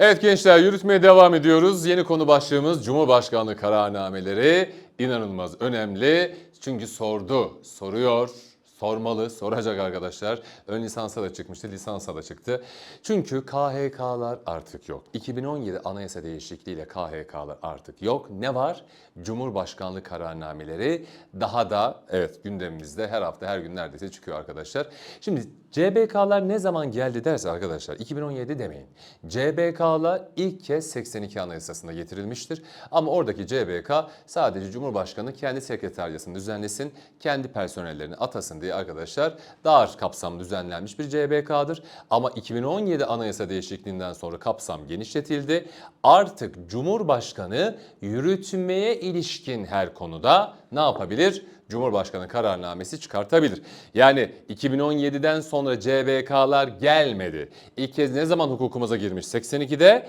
Evet gençler yürütmeye devam ediyoruz. Yeni konu başlığımız Cumhurbaşkanlığı kararnameleri. İnanılmaz önemli. Çünkü sordu, soruyor, sormalı, soracak arkadaşlar. Ön lisansa da çıkmıştı, lisansa da çıktı. Çünkü KHK'lar artık yok. 2017 anayasa değişikliğiyle KHK'lar artık yok. Ne var? Cumhurbaşkanlığı kararnameleri daha da evet gündemimizde her hafta her gün neredeyse çıkıyor arkadaşlar. Şimdi CBK'lar ne zaman geldi derse arkadaşlar 2017 demeyin. CBK'lar ilk kez 82 Anayasası'nda getirilmiştir. Ama oradaki CBK sadece Cumhurbaşkanı kendi sekreteryasını düzenlesin, kendi personellerini atasın diye arkadaşlar dar kapsamlı düzenlenmiş bir CBK'dır. Ama 2017 Anayasa değişikliğinden sonra kapsam genişletildi. Artık Cumhurbaşkanı yürütmeye ilişkin her konuda ne yapabilir? Cumhurbaşkanı kararnamesi çıkartabilir. Yani 2017'den sonra CBK'lar gelmedi. İlk kez ne zaman hukukumuza girmiş? 82'de.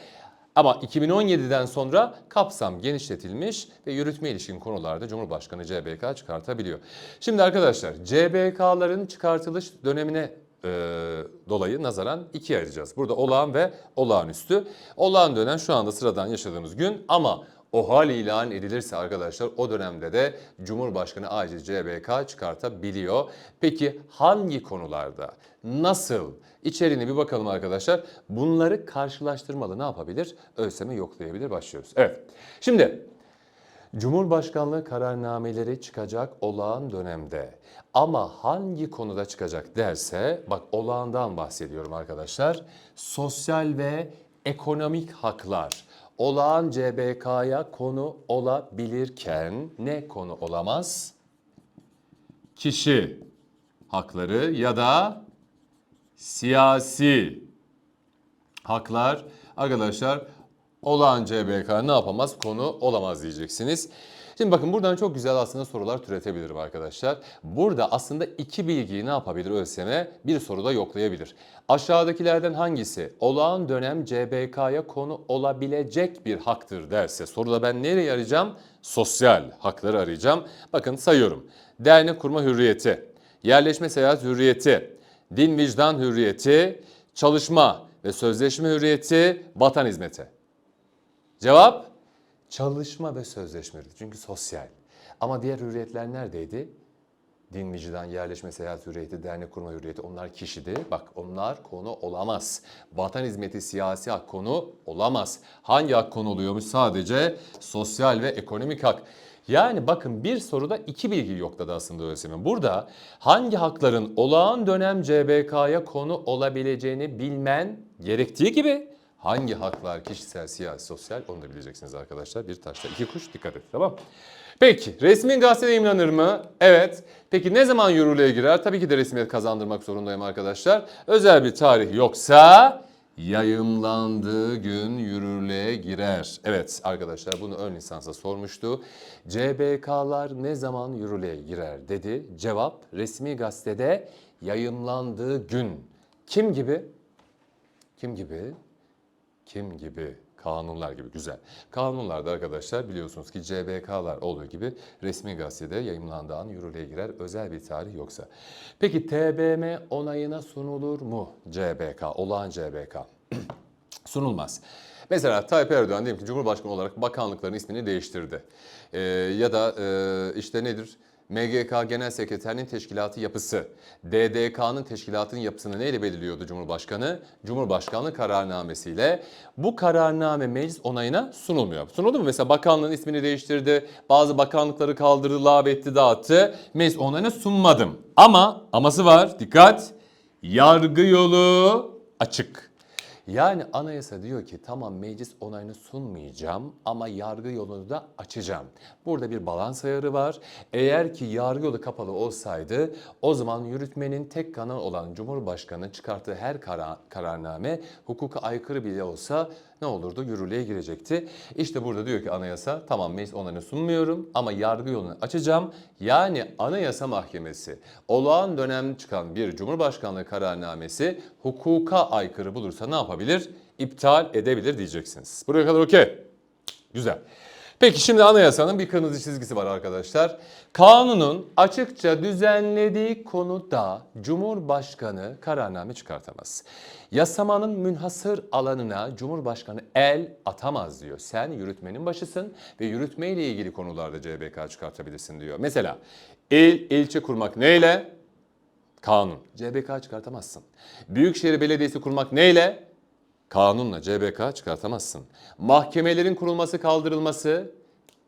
Ama 2017'den sonra kapsam genişletilmiş ve yürütme ilişkin konularda Cumhurbaşkanı CBK çıkartabiliyor. Şimdi arkadaşlar CBK'ların çıkartılış dönemine e, dolayı nazaran ikiye ayıracağız. Burada olağan ve olağanüstü. Olağan dönem şu anda sıradan yaşadığımız gün ama o hal ilan edilirse arkadaşlar o dönemde de Cumhurbaşkanı acil CBK çıkartabiliyor. Peki hangi konularda? Nasıl? İçeriğine bir bakalım arkadaşlar. Bunları karşılaştırmalı ne yapabilir? ÖSYM yoklayabilir. Başlıyoruz. Evet. Şimdi Cumhurbaşkanlığı kararnameleri çıkacak olağan dönemde. Ama hangi konuda çıkacak derse, bak olağandan bahsediyorum arkadaşlar. Sosyal ve ekonomik haklar olağan CBK'ya konu olabilirken ne konu olamaz? Kişi hakları ya da siyasi haklar arkadaşlar olağan CBK ne yapamaz konu olamaz diyeceksiniz. Şimdi bakın buradan çok güzel aslında sorular türetebilirim arkadaşlar. Burada aslında iki bilgiyi ne yapabilir ÖSYM? Bir soruda yoklayabilir. Aşağıdakilerden hangisi olağan dönem CBK'ya konu olabilecek bir haktır derse soruda ben nereye arayacağım? Sosyal hakları arayacağım. Bakın sayıyorum. Dernek kurma hürriyeti, yerleşme seyahat hürriyeti, din vicdan hürriyeti, çalışma ve sözleşme hürriyeti, vatan hizmeti. Cevap çalışma ve sözleşme hürriyeti. Çünkü sosyal. Ama diğer hürriyetler neredeydi? Din vicdan, yerleşme, seyahat hürriyeti, dernek kurma hürriyeti onlar kişidi. Bak onlar konu olamaz. Vatan hizmeti, siyasi hak konu olamaz. Hangi hak konu oluyormuş? Sadece sosyal ve ekonomik hak. Yani bakın bir soruda iki bilgi yokladı aslında ÖSYM. Burada hangi hakların olağan dönem CBK'ya konu olabileceğini bilmen gerektiği gibi hangi haklar kişisel, siyasi, sosyal onu da bileceksiniz arkadaşlar. Bir taşla iki kuş dikkat et tamam Peki resmi gazetede yayınlanır mı? Evet. Peki ne zaman yürürlüğe girer? Tabii ki de resmiyet kazandırmak zorundayım arkadaşlar. Özel bir tarih yoksa yayımlandığı gün yürürlüğe girer. Evet arkadaşlar bunu ön lisansa sormuştu. CBK'lar ne zaman yürürlüğe girer dedi. Cevap resmi gazetede yayımlandığı gün. Kim gibi? Kim gibi? Kim gibi? Kanunlar gibi güzel. Kanunlarda arkadaşlar biliyorsunuz ki CBK'lar olduğu gibi resmi gazetede yayımlandığı an yürürlüğe girer özel bir tarih yoksa. Peki TBM onayına sunulur mu CBK, olağan CBK? Sunulmaz. Mesela Tayyip Erdoğan diyelim ki Cumhurbaşkanı olarak bakanlıkların ismini değiştirdi. Ee, ya da e, işte nedir? MGK Genel Sekreterinin teşkilatı yapısı, DDK'nın teşkilatının yapısını neyle belirliyordu Cumhurbaşkanı? Cumhurbaşkanlığı kararnamesiyle. Bu kararname meclis onayına sunulmuyor. Sunuldu mu? Mesela bakanlığın ismini değiştirdi, bazı bakanlıkları kaldırdı, lağvetti, dağıttı. Meclis onayına sunmadım. Ama, aması var, dikkat, yargı yolu açık. Yani anayasa diyor ki tamam meclis onayını sunmayacağım ama yargı yolunu da açacağım. Burada bir balans ayarı var. Eğer ki yargı yolu kapalı olsaydı o zaman yürütmenin tek kanal olan Cumhurbaşkanı çıkarttığı her karar, kararname hukuka aykırı bile olsa ne olurdu? Yürürlüğe girecekti. İşte burada diyor ki anayasa tamam meclis onayını sunmuyorum ama yargı yolunu açacağım. Yani anayasa mahkemesi olağan dönem çıkan bir cumhurbaşkanlığı kararnamesi hukuka aykırı bulursa ne yapabilir? İptal edebilir diyeceksiniz. Buraya kadar okey. Güzel. Peki şimdi anayasanın bir kırmızı çizgisi var arkadaşlar. Kanunun açıkça düzenlediği konuda Cumhurbaşkanı kararname çıkartamaz. Yasamanın münhasır alanına Cumhurbaşkanı el atamaz diyor. Sen yürütmenin başısın ve yürütme ile ilgili konularda CBK çıkartabilirsin diyor. Mesela il, ilçe kurmak neyle? Kanun. CBK çıkartamazsın. Büyükşehir Belediyesi kurmak neyle? Kanunla CBK çıkartamazsın. Mahkemelerin kurulması kaldırılması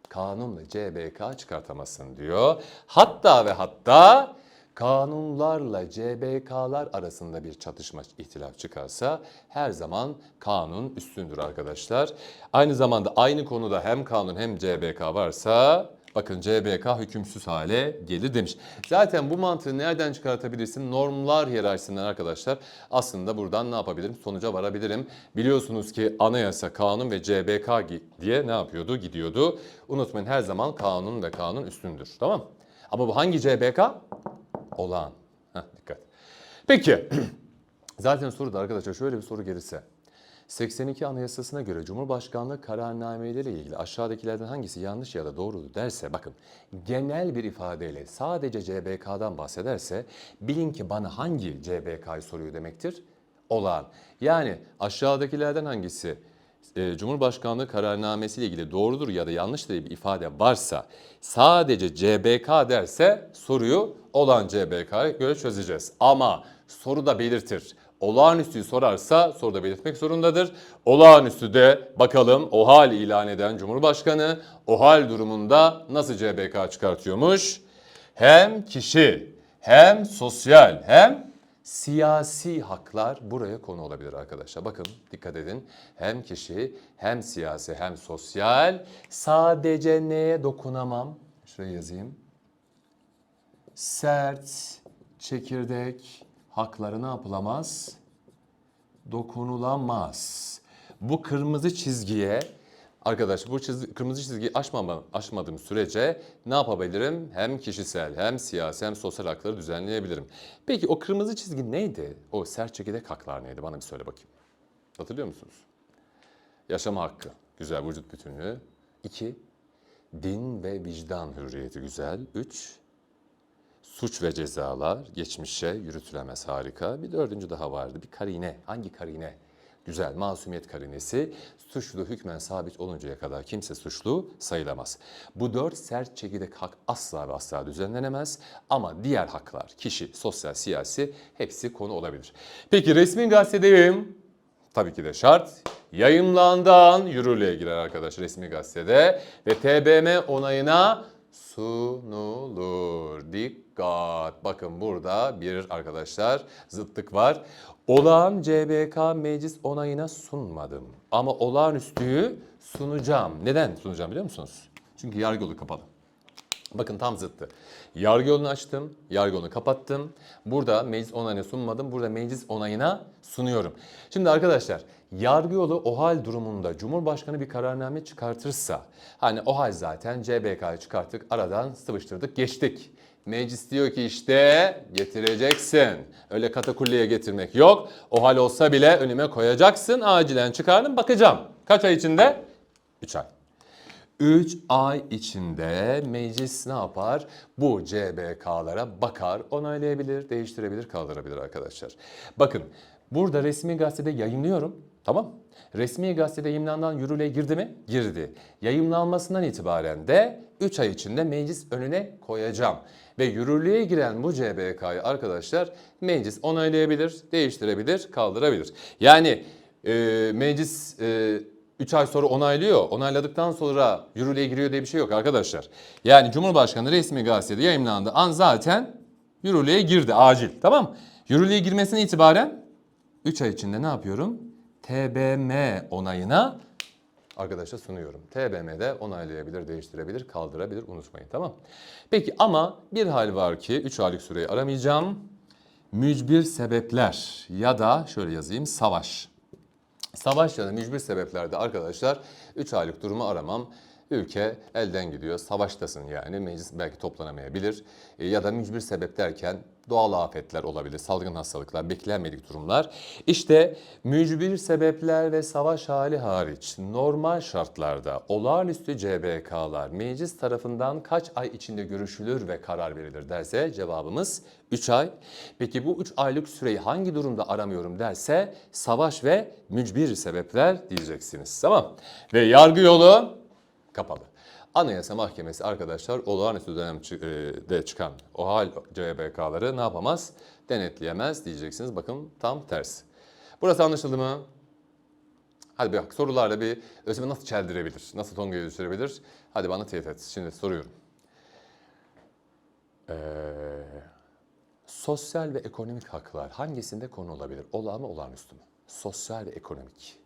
kanunla CBK çıkartamazsın diyor. Hatta ve hatta kanunlarla CBK'lar arasında bir çatışma ihtilaf çıkarsa her zaman kanun üstündür arkadaşlar. Aynı zamanda aynı konuda hem kanun hem CBK varsa bakın CBK hükümsüz hale gelir demiş. Zaten bu mantığı nereden çıkartabilirsin? Normlar hiyerarşisinden arkadaşlar. Aslında buradan ne yapabilirim? Sonuca varabilirim. Biliyorsunuz ki anayasa, kanun ve CBK diye ne yapıyordu? Gidiyordu. Unutmayın her zaman kanun ve kanun üstündür. Tamam Ama bu hangi CBK? Olağan. Heh, dikkat. Peki. Zaten soruda arkadaşlar şöyle bir soru gelirse. 82 Anayasası'na göre Cumhurbaşkanlığı kararnameleri ile ilgili aşağıdakilerden hangisi yanlış ya da doğrudur derse bakın genel bir ifadeyle sadece CBK'dan bahsederse bilin ki bana hangi CBK'yı soruyor demektir? Olağan. Yani aşağıdakilerden hangisi e, Cumhurbaşkanlığı kararnamesi ile ilgili doğrudur ya da yanlış diye bir ifade varsa sadece CBK derse soruyu olan CBK'ya göre çözeceğiz. Ama soru da belirtir. Olağanüstüyü sorarsa soruda belirtmek zorundadır. Olağanüstü de bakalım o hal ilan eden Cumhurbaşkanı o hal durumunda nasıl CBK çıkartıyormuş? Hem kişi hem sosyal hem siyasi haklar buraya konu olabilir arkadaşlar. Bakın dikkat edin. Hem kişi hem siyasi hem sosyal sadece neye dokunamam? Şuraya yazayım. Sert, çekirdek hakları ne yapılamaz? Dokunulamaz. Bu kırmızı çizgiye Arkadaş bu çizgi, kırmızı çizgiyi aşmama, aşmadığım sürece ne yapabilirim? Hem kişisel hem siyasi hem sosyal hakları düzenleyebilirim. Peki o kırmızı çizgi neydi? O sert çekirdek haklar neydi? Bana bir söyle bakayım. Hatırlıyor musunuz? Yaşama hakkı, güzel vücut bütünlüğü. İki, din ve vicdan hürriyeti güzel. Üç, suç ve cezalar geçmişe yürütülemez harika. Bir dördüncü daha vardı. Bir karine. Hangi karine? Güzel masumiyet karinesi suçlu hükmen sabit oluncaya kadar kimse suçlu sayılamaz. Bu dört sert çekirdek hak asla ve asla düzenlenemez ama diğer haklar kişi, sosyal, siyasi hepsi konu olabilir. Peki resmi gazetedeyim. Tabii ki de şart. Yayımlandığın yürürlüğe girer arkadaş resmi gazetede ve TBM onayına sunulur. Dikkat. Bakın burada bir arkadaşlar zıtlık var. Olağan CBK meclis onayına sunmadım. Ama olağanüstüyü sunacağım. Neden sunacağım biliyor musunuz? Çünkü yargı yolu kapalı. Bakın tam zıttı. Yargı yolunu açtım, yargı yolunu kapattım. Burada meclis onayına sunmadım, burada meclis onayına sunuyorum. Şimdi arkadaşlar, yargı yolu o hal durumunda Cumhurbaşkanı bir kararname çıkartırsa, hani o hal zaten CBK'yı çıkarttık, aradan sıvıştırdık, geçtik. Meclis diyor ki işte getireceksin. Öyle katakulliye getirmek yok. O hal olsa bile önüme koyacaksın. Acilen çıkardım bakacağım. Kaç ay içinde? 3 ay. 3 ay içinde meclis ne yapar? Bu CBK'lara bakar, onaylayabilir, değiştirebilir, kaldırabilir arkadaşlar. Bakın burada resmi gazetede yayınlıyorum. Tamam. Resmi gazetede yayınlanan yürürlüğe girdi mi? Girdi. Yayınlanmasından itibaren de 3 ay içinde meclis önüne koyacağım. Ve yürürlüğe giren bu CBK'yı arkadaşlar meclis onaylayabilir, değiştirebilir, kaldırabilir. Yani e, meclis... E, 3 ay sonra onaylıyor. Onayladıktan sonra yürürlüğe giriyor diye bir şey yok arkadaşlar. Yani Cumhurbaşkanı resmi gazetede yayınlandı an zaten yürürlüğe girdi acil. Tamam Yürürlüğe girmesine itibaren 3 ay içinde ne yapıyorum? TBM onayına arkadaşa sunuyorum. TBM'de onaylayabilir, değiştirebilir, kaldırabilir unutmayın tamam Peki ama bir hal var ki 3 aylık süreyi aramayacağım. Mücbir sebepler ya da şöyle yazayım savaş. Savaş ya da mücbir sebeplerde arkadaşlar 3 aylık durumu aramam. Ülke elden gidiyor. Savaştasın yani. Meclis belki toplanamayabilir. E, ya da mücbir sebep derken doğal afetler olabilir, salgın hastalıklar, beklenmedik durumlar. İşte mücbir sebepler ve savaş hali hariç normal şartlarda olağanüstü CBK'lar meclis tarafından kaç ay içinde görüşülür ve karar verilir derse cevabımız 3 ay. Peki bu 3 aylık süreyi hangi durumda aramıyorum derse savaş ve mücbir sebepler diyeceksiniz. Tamam. Ve yargı yolu kapalı. Anayasa Mahkemesi arkadaşlar olağanüstü dönemde çıkan o hal CBK'ları ne yapamaz? Denetleyemez diyeceksiniz. Bakın tam tersi. Burası anlaşıldı mı? Hadi bak sorularla bir Özlem'i nasıl çeldirebilir? Nasıl Tonga'ya düşürebilir? Hadi bana teyit et. Şimdi soruyorum. Ee, sosyal ve ekonomik haklar hangisinde konu olabilir? Olağan mı olağanüstü mü? Sosyal ve ekonomik.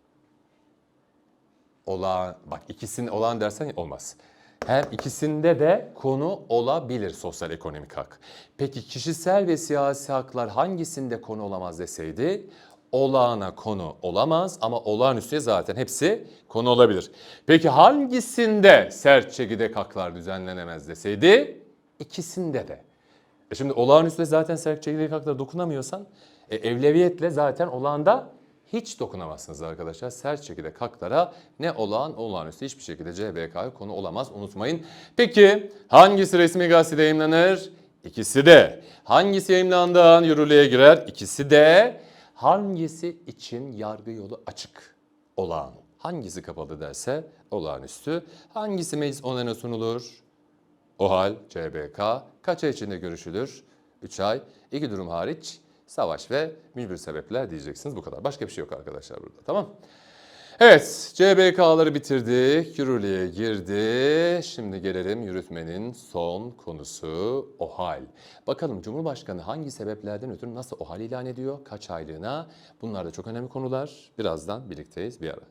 Olağan, bak ikisinin olağan dersen olmaz. Hem ikisinde de konu olabilir sosyal ekonomik hak. Peki kişisel ve siyasi haklar hangisinde konu olamaz deseydi olağana konu olamaz ama olağanüstüye zaten hepsi konu olabilir. Peki hangisinde sert çekirdek haklar düzenlenemez deseydi ikisinde de. E şimdi olağanüstüde zaten sert çekirdek haklara dokunamıyorsan e, evleviyetle zaten olağanda hiç dokunamazsınız arkadaşlar. Sert çekirdek haklara ne olağan olağanüstü hiçbir şekilde CBK'ya konu olamaz unutmayın. Peki hangisi resmi gazetede yayınlanır? İkisi de. Hangisi yayınlandığı an yürürlüğe girer? İkisi de. Hangisi için yargı yolu açık? Olağan. Hangisi kapalı derse olağanüstü. Hangisi meclis onayına sunulur? OHAL, CBK kaç ay içinde görüşülür? 3 ay. İki durum hariç savaş ve mücbir sebepler diyeceksiniz. Bu kadar. Başka bir şey yok arkadaşlar burada. Tamam Evet, CBK'ları bitirdik, yürürlüğe girdi. Şimdi gelelim yürütmenin son konusu OHAL. Bakalım Cumhurbaşkanı hangi sebeplerden ötürü nasıl OHAL ilan ediyor, kaç aylığına? Bunlar da çok önemli konular. Birazdan birlikteyiz bir ara.